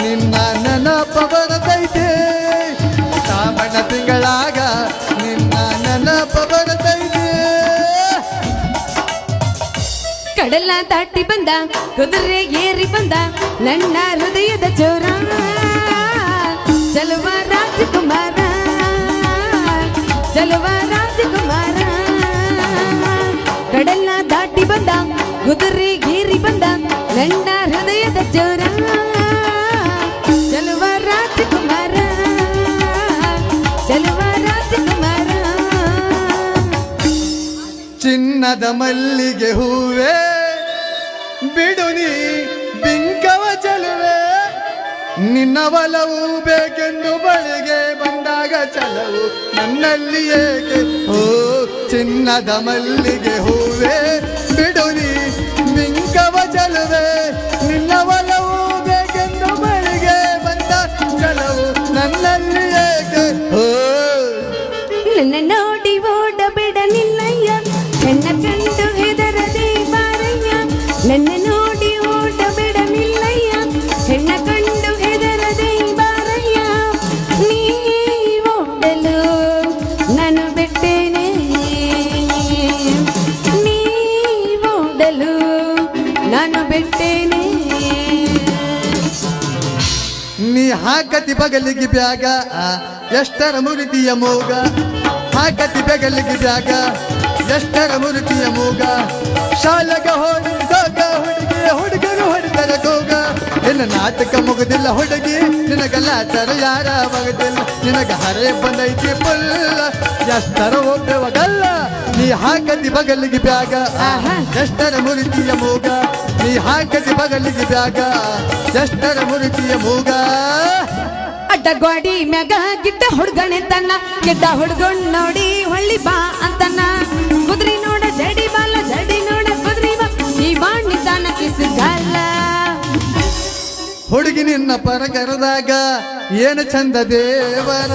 ನಿನ್ನ ನೆನಪ ಬರತೈತೆ ಶ್ರಾವಣ ತಿಂಗಳಾಗ ನಿನ್ನ ನೆನಪ ಬರತೈತೆ ಕಡಲ ದಾಟಿ ಬಂದ, ಕುದುರೆ ಏರಿ ಬಂದ, ನನ್ನ ಹೃದಯದ ಜೋರ ಚಲುವ ರಾಜಕುಮಾರ ಚಲುವ ರಾಜಕುಮಾರ. ಕಡಲ ದಾಟಿ ಬಂದ, ಕುದುರೆ ಏರಿ ಬಂದ, ನನ್ನ ಮಲ್ಲಿಗೆ ಹೂವೇ. ಬಿಡುನಿ ಬಿಂಕವ ಚಲುವೆ. ನಿನ್ನ ಒಲವು ಬೇಕೆಂದು ಬಳಿಗೆ ಬಂದಾಗ ಚಲವು. ನನ್ನಲ್ಲಿ ಏಕೆ? ಓ, ಚಿನ್ನದ ಮಲ್ಲಿಗೆ ಹೂವೇ. ಬಿಡುನಿ ಬಿಂಕವ ಚಲುವೆ. ಕಂಡು ಹೆದರದೆ ಬಾರಯ್ಯ. ನನ್ನ ನೋಡಿ ಓಟ ಬಿಡಲಿಲ್ಲಯ್ಯ. ಹೆಣ್ಣ ಕಂಡು ಹೆದರದೆ ಬಾರಯ್ಯ. ನೀ ಓಡಲು ನಾನು ಬಿಟ್ಟೇನೆ. ನೀ ಓಡಲು ನಾನು ಬಿಟ್ಟೇನೆ. ನೀ ಹಾಕತಿ ಬಗಲಿಗೆ ಬ್ಯಾಗ, ಎಷ್ಟರ ಮುರಿದಿಯ ಮೋಗ. ಹಾಕತಿ ಬಗಲಿಗೆ ಬ್ಯಾಗ ಎಷ್ಟರ ಮುರುತಿಯ ಮೂಗ. ಶಾಲೆಗ ಹೋಗಿದಾಗ ಹುಡುಗಿಯ ಹುಡುಗರು ಹೊಡಿತರ ಗೋಗ ನಿನ್ನ ನಾಟಕ ಮುಗುದಿಲ್ಲ ಹುಡುಗಿ ನಿನಗಲ್ಲಾಟರ ಯಾರ ಮಗದಿಲ್ಲ ನಿನಗ ಹರೆ ಬಂದೈತಿ ಪುಲ್ಲ. ಎಷ್ಟರ ಹೋಗ್ಬೇವಗಲ್ಲ ನೀ ಹಾಕದಿ ಬಗಲಿಗೆ ಬ್ಯಾಗ. ಎಷ್ಟರ ಮುರುತಿಯ ಮೂಗ ನೀ ಹಾಕದಿ ಬಗಲಿಗೆ ಬ್ಯಾಗ. ಎಷ್ಟರ ಮುರುತಿಯ ಮೂಗ. ಅಡ್ಡ ಗೋಡಿ ಮ್ಯಾಗ ಗಿಡ್ಡ ಹುಡ್ಗಣೆ ತನ್ನ. ಗಿಡ್ಡ ಹುಡ್ಗೊಂಡ್ ನೋಡಿ ಹೊಳ್ಳಿ ಬಾ ಅಂತನ. ಕುದ್ರಿ ನೋಡ ಜಡಿ ಬಾಲ, ಜಡಿ ನೋಡ ಕುದ್ರಿ ಬಾ. ಈ ಬಾಣಿ ತಾನ ಹುಡುಗಿ ನಿನ್ನ ಪರಗರದಾಗ ಏನು ಚಂದ ದೇವರ?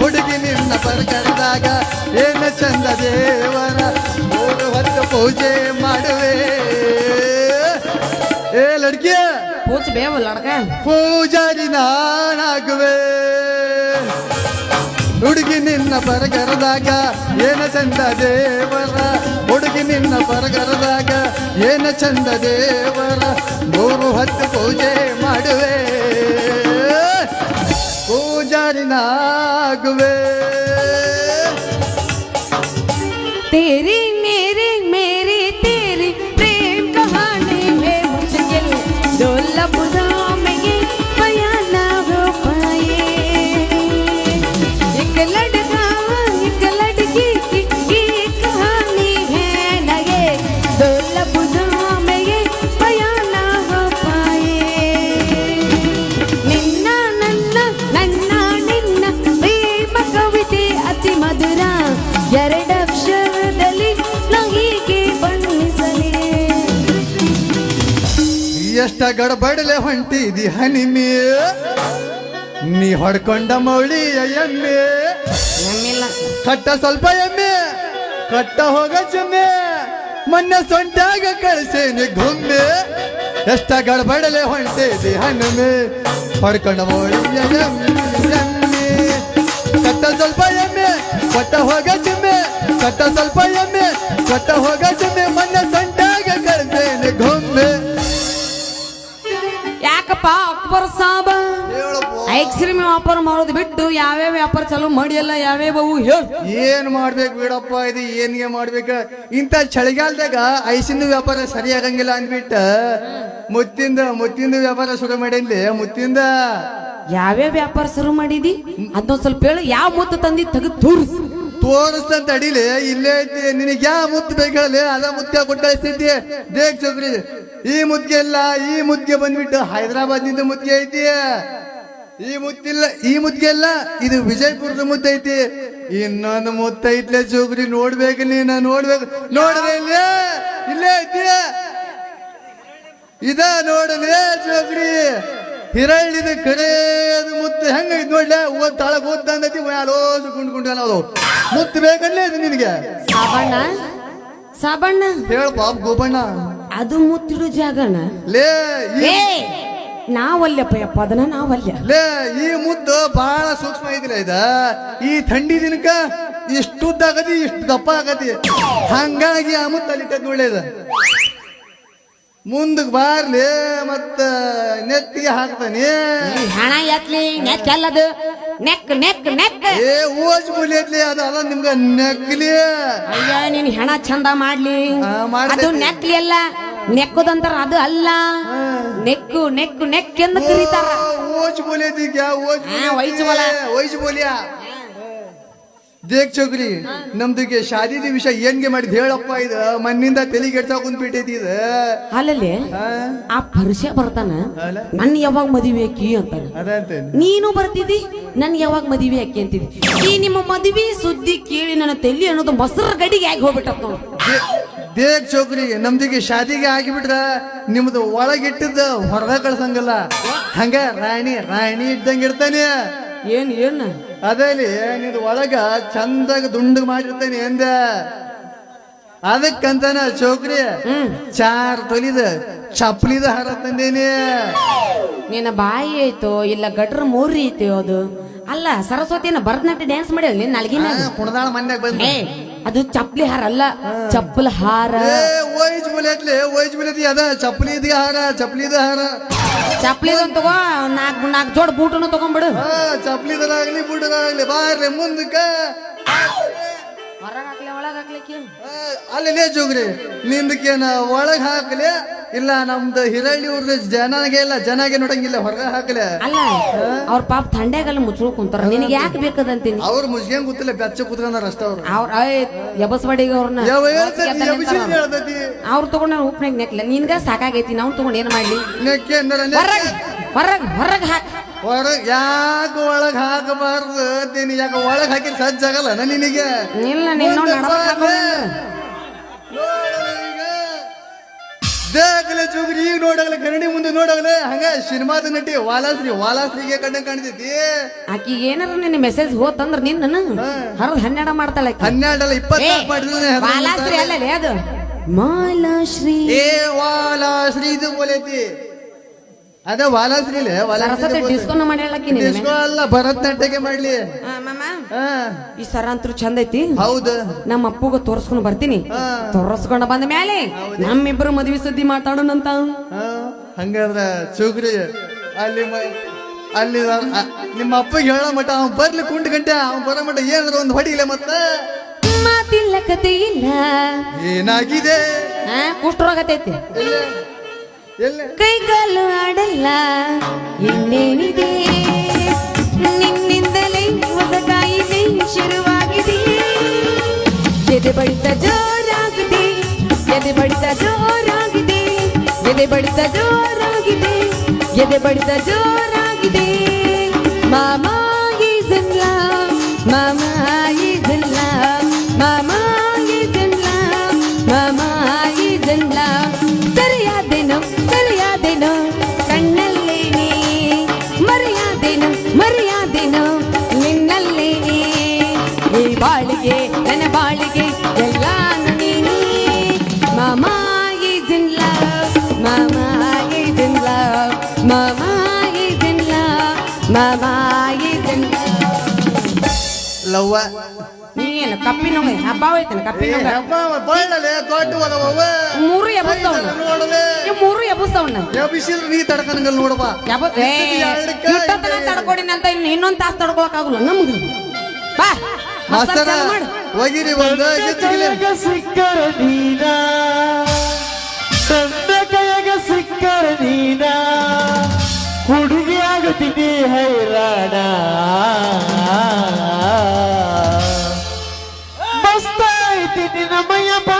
ಹುಡುಗಿ ನಿನ್ನ ಪರಗರದಾಗ ಏನು ಚಂದ ದೇವರ? ಮೂರು ಹೊತ್ತು ಪೂಜೆ ಮಾಡುವೆ. ಏ ಪೂಜ್ ಬೇವ ಲಡ್ಕ ಪೂಜಾರಿ ನಾನಾಗುವೆ. ಹುಡುಗಿ ನಿನ್ನ ಪರಗರದಾಗ ಏನ ಚಂದ ದೇವರ? ಹುಡುಗಿ ನಿನ್ನ ಪರಗರದಾಗ ಏನ ಚಂದ ದೇವರ? ಮೂರು ಹತ್ತು ಪೂಜೆ ಮಾಡುವೆ. ಪೂಜಾರಿ ನಾಗುವೆ. ಎಷ್ಟ ಗಡಬಡಲೆ ಹೊಂಟಿದಿ ಹನಿಮೆ ನೀ ಹೊಡ್ಕೊಂಡ ಮೌಳಿಯ ಎಮ್ಮೆ. ಕಟ್ಟ ಸ್ವಲ್ಪ ಎಮ್ಮೆ ಕಟ್ಟ ಹೋಗ ಜಮ್ಮೆ ಮೊನ್ನೆ ಸೊಂಟಾಗ ಕಳಿಸೇನಿ ಗೊಮ್ಮೆ ಎಷ್ಟ ಗಡಬಡಲೆ ಹೊಂಟಿದಿ ಹನುಮೆ. ಹೊಡ್ಕೊಂಡ ಮೌಳಿಯ ಎಮ್ಮೆ ಕಟ್ಟ ಸ್ವಲ್ಪ ಎಮ್ಮೆ ಕೊಟ್ಟ ಹೋಗ ಜಮ್ಮೆ ಕಟ್ಟ ಸ್ವಲ್ಪ ಎಮ್ಮೆ ಕೊಟ್ಟ ಹೋಗ ಜಮ್ಮೆ ಮೊನ್ನೆ ಸೊಂಟಾಗ ಯಾಕಪ್ಪ ಅಕ್ಬರ್ ಸಾಬ ಐಕ್ಸ್ರೀಮ್ ವ್ಯಾಪಾರ ಮಾಡೋದು ಬಿಟ್ಟು ಯಾವ್ಯಾವ ವ್ಯಾಪಾರ ಚಾಲೂ ಮಾಡಿಯಲ್ಲ ಯಾವ್ಯಾವ ಹೇಳು. ಏನ್ ಮಾಡ್ಬೇಕು ಬಿಡಪ್ಪ ಇದು ಏನ್ಗೆ ಮಾಡ್ಬೇಕು? ಇಂಥ ಚಳಿಗಾಲದಾಗ ಐಸಿಂದು ವ್ಯಾಪಾರ ಸರಿಯಾಗಂಗಿಲ್ಲ ಅಂದ್ಬಿಟ್ಟ ಮುತ್ತಿಂದ ಮುತ್ತಿಂದ ವ್ಯಾಪಾರ ಶುರು ಮಾಡೇನ್ಲಿ ಮುತ್ತಿಂದ. ಯಾವ್ಯಾವ ವ್ಯಾಪಾರ ಶುರು ಮಾಡಿದಿ? ಅದೊಂದ್ ಸ್ವಲ್ಪ ಹೇಳು ಯಾವ ಮುತ್ತ ತಂದಿ ತೆಗೆದು ತೋರಿಸು. ತೋರಿಸ್ತಂತ ಅಡಿಲಿ ಇಲ್ಲೇ ಐತಿ ನಿನಗೆ ಯಾವ ಮುತ್ತು ಬೇಕು ಹೇಳಿ ಅದ ಮುತ್ತ ಕೊಟ್ಟೈತಿ ದೇಗ್ ಚೌಕ್ರಿ ಈ ಮುತ್ತಿಗೆ ಇಲ್ಲ ಈ ಮುದ್ದೆ ಬಂದ್ಬಿಟ್ಟು ಹೈದರಾಬಾದ್ನಿಂದ ಮುದ್ದೆ ಐತಿ. ಈ ಮುತ್ತಿಲ್ಲ ಈ ಮುತ್ತಿಗೆ ಇಲ್ಲ ಇದು ವಿಜಯಪುರದ ಮುದ್ದೆ ಐತಿ. ಇನ್ನೊಂದು ಮುತ್ತ ಐತ್ಲೆ ಜೋಗ್ರಿ ನೋಡ್ಬೇಕು ನೀನ ನೋಡ್ಬೇಕು. ನೋಡ್ರಿ ಇಲ್ಲೇ ಇಲ್ಲೇ ಐತಿ. ಇದ ನೋಡಲೇ ಜೋಗ್ರಿ. ಹಿರಳಿದ ಕಡೆ ಮುತ್ತು ಹೆಂಗ ಇದ್ ನೋಡ್ಲೆ? ಓದ್ ತಾಳಕ್ ಓದ್ ತಂದೈತಿ ಮ್ಯಾಲೋಸು ಕುಂಡ್ ಕುಂಡ ಅದು. ಮುತ್ತು ಬೇಕಲ್ಲೇ ಇದು ನಿನಗೆ? ಸಾಬಣ್ಣ ಸಾಬಣ್ಣ. ಹೇಳ ಬಾಬು ಗೋಪಣ್ಣ ಅದು ಮುತ್ತಿಡು ಜಾಗಣ ಲೇ ಈ- ಯಪ್ಪ ಅದನ್ನ ನಾವಲ್ಯ. ಲೇ ಈ ಮುದ್ದು ಬಹಳ ಸೂಕ್ಷ್ಮ ಐತಿಲ್ಲ ಇದ. ಈ ಥಂಡಿ ದಿನಕ ಇಷ್ಟು ಉದ್ದ ಆಗತಿ ಇಷ್ಟು ದಪ್ಪ ಆಗತಿ ಹಂಗಾಗಿ ಆ ಮುತ್ತು ಅಲ್ಲಿ ಇಟ್ಟದ್ ಒಳ್ಳೇದ. ಮುಂದಕ್ಕೆ ಬಾರ್ಲಿ ಮತ್ತ ನೆತ್ತಿಗೆ ಹಾಕ್ತಾನೆ. ಈ ಹಣ ಎತ್ಲಿ ನೆಕ್ ಎಲ್ಲದು ನೆಕ್ ನೆಕ್ ನೆಕ್. ಏ ಓಜ್ ಮೂಲಿ ಐತ್ಲಿ ಅದು ನೆಕ್ಲಿ ನಿಮ್ಗ ನಕ್ಲಿ. ಅಯ್ಯ ನೀನ್ ಹೆಣ ಚಂದ ಮಾಡ್ಲಿ. ಆ. ಅದು ನೆಕ್ಲಿ ಅಲ್ಲ. ನೆಕ್ಕುದಂತಾರ ಅದು ಅಲ್ಲ. ನೆಕ್ಕು ನೆಕ್ಕು ನೆಕ್ ಎಂದು ಕರೀತಾರ ಓಜ್ ಮೂಲಿ ಐತಿ ಕ್ಯಾ ಓಜ್ ಹಾ, ವೈಜ್ ಬೋಲ. ವೈಜ್ ಬೋಲಿಯಾ ದೇಖ್ ಚೌಕ್ರಿ ನಮ್ದುಗೆ ಶಾದಿದ ವಿಷಯ ಏನ್ಗೆ ಮಾಡಿದ್ ಹೇಳಪ್ಪ ಇದು? ಮಣ್ಣಿಂದ ತಲೆಗೆ ಎಡ್ಸಾ ಕುಂತ್ಬಿಟ್ಟೈತಿ ಇದು. ಅಲ್ಲಲ್ಲಿ ಆ ಪರಿಷೆ ಬರ್ತಾನ ನನ್ನ ನನ್ ಯಾವಾಗ ಮದುವೆ ಅಕ್ಕಿ ಅಂತ. ಅದಂತೆ ನೀನು ಬರ್ತಿದ್ದಿ? ನನ್ ಯಾವಾಗ ಮದುವೆ ಅಕ್ಕಿ ಅಂತಿದ್ದಿ. ಈ ನಿಮ್ಮ ಮದುವೆ ಸುದ್ದಿ ಕೇಳಿ ನನ್ನ ತಲೆ ಅನ್ನೋದು ಮೊಸರು ಗಡಿಗೆ ಆಗಿ ಹೋಗ್ಬಿಟ್ಟತ್ ನೋಡು. ದೇ- ದೇಖ್ ಚೌಕ್ರಿ ನಮ್ದಿಗೆ ಶಾದಿಗೆ ಆಗಿಬಿಟ್ರ ನಿಮ್ದು ಒಳಗಿಟ್ಟಿದ್ದ ಹೊರಗ ಕಳ್ಸಂಗಲ್ಲ. ಹಂಗ ರಾಣಿ ರಾಣಿ ಇದ್ದಂಗಿರ್ತಾನೆ ಏನ್ ಏನ್? ಅದೇಲಿ ನಿಂದು ಒಳಗ ಚಂದಾಗ ದುಂಡು ಮಾಡಿರ್ತೇನೆ ಎಂದ. ಅದಕ್ಕಂತಾನ ಚೌಕ್ರಿ ಚಾರ್ ತೊಲಿದ ಚಪ್ಲಿದ ಹಾರ ತಂದೇನಿ. ನಿನ್ನ ಬಾಯಿ ಐತೋ ಇಲ್ಲ ಗಟ್ರ ಮೂರಿ ಐತೋ ಅದು? ಅಲ್ಲ ಸರಸ್ವತಿನ ಭರತನಾಟ್ಯ ಡ್ಯಾನ್ಸ್ ಮಾಡಿ ನಿನ್ನ ಅಲ್ಗಿನ ಕುಣದಾಳ ಮನ್ಯಾಗ ಬಂದ ಅದು ಚಪ್ಪಲಿ ಹಾರ ಅಲ್ಲ ಚಪ್ಪಲ್ ಹಾರ. ವೈಜ್ ಮುಲೆತ್ಲೆ ವೈಜ್ ಬುಲೆಟ್ ಅದ ಚಪ್ಪಲಿ ಇದ ಹಾರ ಚಪ್ಪಲಿ ಇದ ಹಾರ ಚಪ್ಲಿ ತಗೋ ನಾಲ್ಕು ನಾಲ್ಕು ಜೋಡ್ ಬೂಟನು ತಗೊಂಡ್ಬಿಡು. ಹಾ ಚಪ್ಲಿದರಾಗ್ಲಿ ಬುಡದಾಗ್ಲಿ ಬಾರ್ರಿ ಮುಂದಕ್ಕ ಹೊರಗೆ ಹಾಕ್ಲಿ ಒಳಗೆ ಹಾಕ್ಲಿಕ್ಕೆ ಅಲ್ಲೇ ಜೋಗ್ರಿ ನಿಂದಕ್ಕೇನ ಒಳಗ್ ಹಾಕ್ಲಿ ಇಲ್ಲ ನಮ್ದು ಹಿರಳ್ಳಿ ಊರ್ದ ಜನಗೆ ಇಲ್ಲ ಜನಗೆ ನೋಡಂಗಿಲ್ಲ ಹೊರಗ ಹಾಕ್ಲಿ. ಅಲ್ಲ ಅವ್ರ ಪಾಪ ಥಂಡ್ಯಾಗಲ್ಲ ಮುಚ್ಚಲು ಕುಂತಾರ. ನಿನಗೆ ಯಾಕೆ ಬೇಕದಂತೀನಿ? ಅವ್ರು ಮುಸ್ಗೇನ್ ಗೊತ್ತಿಲ್ಲ ಬೆಚ್ಚ ಕುತ್ಕೊಂಡಾರ ಅಷ್ಟ ಅವ್ರು. ಅವ್ರ ಎಬಸ್ಬಡಿಗೆ ಅವ್ರನ್ನ. ಅವ್ರು? ತಗೊಂಡ ಉಪ್ನಾಗ ನೆಕ್ಲ. ನಿನ್ಗ ಸಾಕಾಗೈತಿ ನಾವು ತಗೊಂಡ್ ಏನ್ ಮಾಡ್ಲಿ? ಹೊರಗ್ ಹೊರಗ್ ಹಾಕ್. ಹೊರಗ್ ಯಾಕ ಒಳಗ್ ಹಾಕಬಾರ್ದು? ನೀನು ಯಾಕ ಒಳಗ್ ಹಾಕಿ ಸಜ್ಜಾಗಲ್ಲ ನಾ ನಿನಗೆ? ಇಲ್ಲ ನೋಡಲ್ಲ ಈಗ. ದೇಗಲೆ ಚುಗ್ರಿ ಈಗ ನೋಡಾಗಲ ಕನ್ನಡಿ ಮುಂದೆ ನೋಡಾಗಲ. ಹಂಗ ಸಿನಿಮಾದ ನಟಿ ವಾಲಾಶ್ರೀ ವಾಲಾಶ್ರೀಗೆ ಕಣ್ಣ ಕಾಣ್ತೈತಿ. ಆಕಿ ಏನಾರ ನಿನ್ನ ಮೆಸೇಜ್ ಹೋತಂದ್ರ ನಿನ್ನ ಹರ ಹನ್ನೆರಡ ಮಾಡ್ತಾಳೆ ಆಕಿ. ಹನ್ನೆರಡಲ್ಲ ಏ, ಇಪ್ಪತ್ನಾಲ್ಕು ಮಾಡಿದ್ರೆ ಬಾಲಾಶ್ರೀ ಅಲ್ಲಲೇ ಅದು? ಮಾಲಾಶ್ರೀ. ಏ ವಾಲಾಶ್ರೀ ಇದು ಬೋಲೈತಿ ಅದ ಸರಸ್ವತಿ ಡಿಸ್ಕೋನ ನಿನ್ನ ಡಿಸ್ಕೋ ಅಲ್ಲ ಭರತನಾಟ್ಯಕ್ಕೆ ಮಾಡ್ಲಿ. ಈ ಸರ ಅಂತೂ ಚಂದ ಐತಿ. ಹೌದು. ನಮ್ಮ ಅಪ್ಪಗ ತೋರ್ಸ್ಕೊಂಡ್ ಬರ್ತೀನಿ. ತೋರಿಸ್ಕೊಂಡ ಬಂದ ಮೇಲೆ ನಮ್ಮಿಬ್ರು ಮದ್ವಿ ಸುದ್ದಿ ಮಾತಾಡೋಣಂತ. ಹಂಗಾದ್ರೆ ಚುಗ್ರಿ ಅಲ್ಲಿ ಅಲ್ಲಿ ನಿಮ್ಮ ಅಪ್ಪಗೆ ಹೇಳೋ ಮಟ ಅವ್ನು ಬರ್ಲಿ ಕುಂಡ ಗಂಟೆ ಅವ್ನು ಬರೋ ಮಟ ಏನಾದ್ರು ಒಂದು ಹೊಡಿಲ್ಲ ಮತ್ತ. ಮಾತಿಲ್ಲ ಕತೆ ಇಲ್ಲ ಏನಾಗಿದೆ ಕುಷ್ಠರೋಗತೈತಿ ಕೈಗಾಲು ಆಡಲ್ಲ ಇನ್ನೇನಿದೆ? ನಿನ್ನಿಂದಲೇ ಹೊಸ ಕಾಯಿಲೆ ಶುರುವಾಗಿದೆ. ಎದೆ ಬಡಿತ ಜೋರಾಗಿದೆ, ಎದೆ ಬಡಿತ ಜೋರಾಗಿದೆ, ಎದೆ ಬಡಿತ ಜೋರಾಗಿದೆ, ಎದೆ ಬಡಿತ ಜೋರಾಗಿದೆ. ಮಾಮಾ love ಮಾಮಾ love ಮಾಮಾ love ಮಾಮಾ is ಲವ್ವ. ನೀನು ಕಪ್ಪಿನ ಹಬ್ಬ ಹೋಯ್ತಾನೆ ಕಪ್ಪಿನ ಬಳ್ಳಲೆ ದೊಡ್ಡ ಅವ. ಮೂರು ಎಬ್ಬಸ್ತವನ್ನ ನೋಡಲೆ. ಇವ್ ಮೂರು ಎಬ್ಬಸ್ತವನ್ನ ಎಬ್ಬಿಸಿದ್ರೆ ನೀ ತಡ್ಕನಂಗಲ್ ನೋಡಪ್ಪ ಯಬ್ಬ ಏ ಇಟ್ಟತನ ತಡ್ಕೊಡಿನ ಅಂತ ಇನ್ನು ಇನ್ನೊಂದ್ ತಾಸ್ ತಡ್ಕೊಳಕ್ ಆಗುಲ್ಲ ನಮ್ಗೆ. ಬಾ ಮಾಸ್ತರ್ ಹೋಗಿರಿ ಒಂದು ಸಿಕ್ಕರ ನೀನ? amanhã.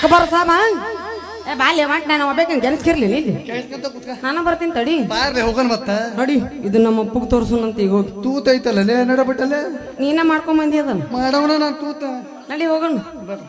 ಅಕ್ಬರ್ ಸಾಮ ಏ ಬಾಲ್ಯ ಮಾಡ್ ನಾನು ಒಬ್ಬಕ್ಕೆ ಗೆಲ್ಸ್ಕಿರ್ಲಿಲ್ಲ ಇಲ್ಲಿ. ನಾನು ಬರ್ತೀನಿ ತಡಿ. ಹೋಗೋಣ ಮತ್ತ? ನೋಡಿ ಇದು ನಮ್ಮ ಅಪ್ಪಗೆ ತೋರ್ಸೋಣಂತ ಈಗ ಹೋಗಿ. ತೂತ ಐತಲ್ಲ ನೀನ ಮಾಡ್ಕೊಂಡ್ ಬಂದಿ ಅದನ್ನ. ಮಾಡೋಣ ನಾನು ತೂತ. ನಡಿ ಹೋಗೋಣ. ಬರ್ರಿ.